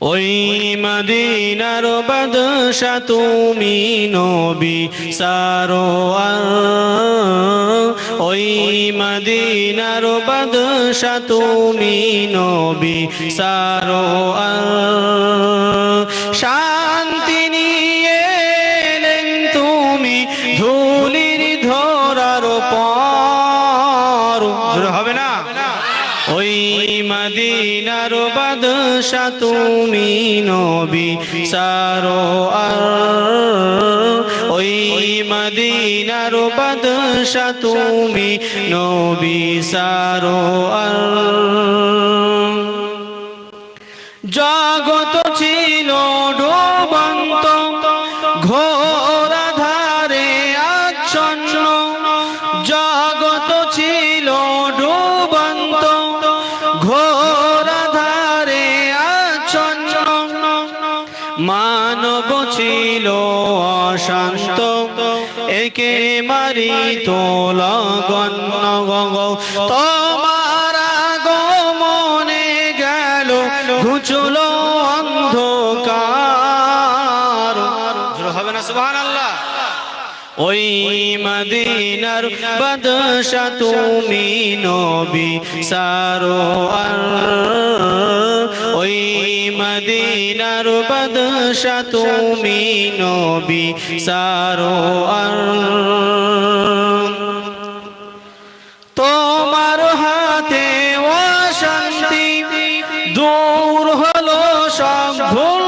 ওই মদিনার বাদশা তুমি নবী সারোয়ার। ওই মদিনার বাদশা তুমি নবী সারোয়ার। শান্তি ওই মদিনার বাদশা তুমি নবী সারো আর। ওই মদিনার বাদশা তুমি নবী সারো আর। জগত ছিল ডোবন্ত ঘোর ধারে আচ্ছন্ন মানব ছিল অশান্ত। একে মারি তোল গণ্য তোমার আগমনে গেল ঘুচল অন্ধকার। হবে না, সুবহানাল্লাহ। ওই মদিনার বাদশা তুমি নবী সারো ওই মদিনার বাদশা তুমি নবী সারো তোমার হাতে অশান্তি দূর হলো সব ভুল।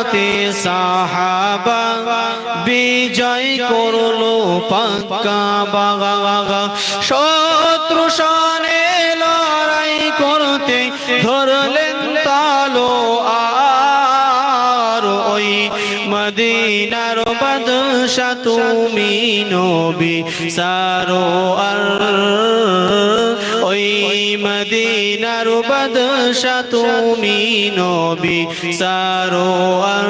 সাথে সাহাবা বিজয় করল পাক্কা বাগা শত্রু সানে লড়াই করতে ধরলেন তালো আর ওই মদিনার বাদশা তুমি নবী সারো আর ওই মদিনার বাদশা তুমি নবী সারো আর